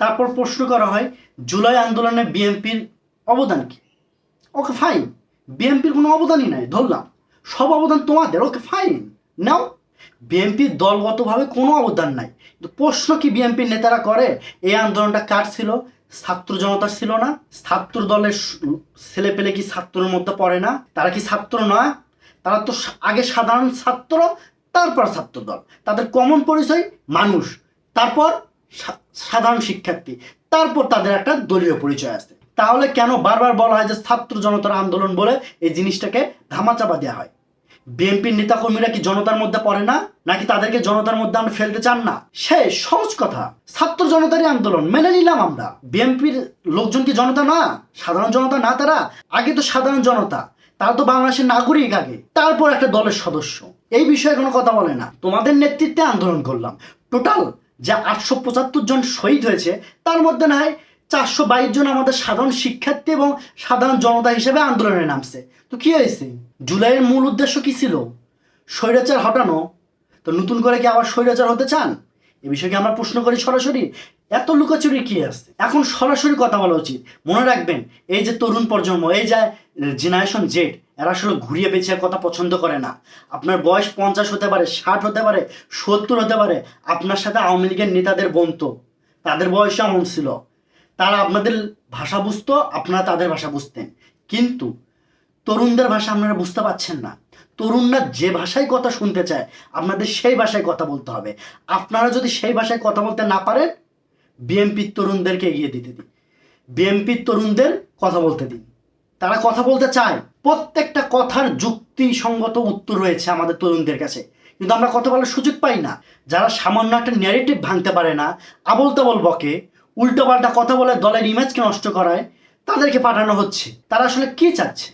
তারপর প্রশ্ন করা হয়, জুলাই আন্দোলনে বিএনপির অবদান কি? ওকে ফাইন বিএনপির কোনো অবদানই নাই, ধরলাম। সব অবদান তোমাদের, ওকে ফাইন নাও। বিএনপির দলগতভাবে কোনো অবদান নাই। কিন্তু প্রশ্ন কি বিএনপির নেতারা করে? এই আন্দোলনটা কার ছিল? ছাত্র জনতার ছিল না? ছাত্র দলের ছেলে পেলে কি ছাত্রের মধ্যে পড়ে না? তারা কি ছাত্র নয় তারা তো আগে সাধারণ ছাত্র, তারপর ছাত্র দল। তাদের কমন পরিচয় মানুষ। তারপর সাধারণ শিক্ষার্থী। তারপর তাদের একটা দলীয় পরিচয় আছে। তাহলে কেন বারবার বলা হয় যে ছাত্র জনতার আন্দোলন বলে এই জিনিসটাকে ধামাচাপা দেওয়া হয়? বিএনপির নেতাকর্মীরা কি জনতার মধ্যে পড়ে না? নাকি তাদেরকে জনতার মধ্যে আমরা ফেলতে চান না? সে সহজ কথা। ছাত্র জনতারই আন্দোলন, মেনে নিলাম আমরা। বিএনপির লোকজন কি জনতা না? সাধারণ জনতা না তারা? আগে তো সাধারণ জনতা। তারা তো বাংলাদেশের নাগরিক আগে। তারপর একটা দলের সদস্য। এই বিষয়ে কোনো কথা বলে না। তোমাদের নেতৃত্বে আন্দোলন করলাম। টোটাল যে আটশো পঁচাত্তর জন শহীদ হয়েছে, তার মধ্যে না হয় চারশো বাইশ জন আমাদের সাধারণ শিক্ষার্থী এবং সাধারণ জনতা হিসেবে আন্দোলনে নামছে। তো কি হয়েছে? জুলাইয়ের মূল উদ্দেশ্য কি ছিল? স্বৈরাচার হটানো? তো নতুন করে কি আবার স্বৈরাচার হতে চান? এ বিষয়ে কি আমরা প্রশ্ন করি সরাসরি, এত লুকাচুরি কি আছে এখন সরাসরি কথা বলা উচিত। মনে রাখবেন, এই যে তরুণ প্রজন্ম, এই যে জেনারেশন জেড এরা আসলে ঘুরিয়ে পেঁচিয়ে কথা পছন্দ করে না। আপনার বয়স পঞ্চাশ হতে পারে, ষাট হতে পারে, সত্তর হতে পারে, আপনার সাথে আওয়ামী লীগের নেতাদের বন্ধু, তাদের বয়সে এমন ছিল। তারা আপনাদের ভাষা বুঝতো, আপনারা তাদের ভাষা বুঝতেন। কিন্তু তরুণদের ভাষা আপনারা বুঝতে পারছেন না। তরুণরা যে ভাষায় কথা শুনতে চায়, আপনাদের সেই ভাষায় কথা বলতে হবে। আপনারা যদি সেই ভাষায় কথা বলতে না পারেন বিএনপির তরুণদেরকে এগিয়ে দিতে দিন। বিএনপির তরুণদের কথা বলতে দিন। তারা কথা বলতে চায়। প্রত্যেকটা কথার যুক্তিসঙ্গত উত্তর রয়েছে আমাদের তরুণদের কাছে। কিন্তু আমরা কথা বলার সুযোগ পাই না। যারা সামান্য একটা ন্যারেটিভ ভাঙতে পারে না আবল তাবল বকে, উল্টোপাল্টা কথা বলে দলের ইমেজকে নষ্ট করায়, তাদেরকে পাঠানো হচ্ছে। তারা আসলে কি চাচ্ছে?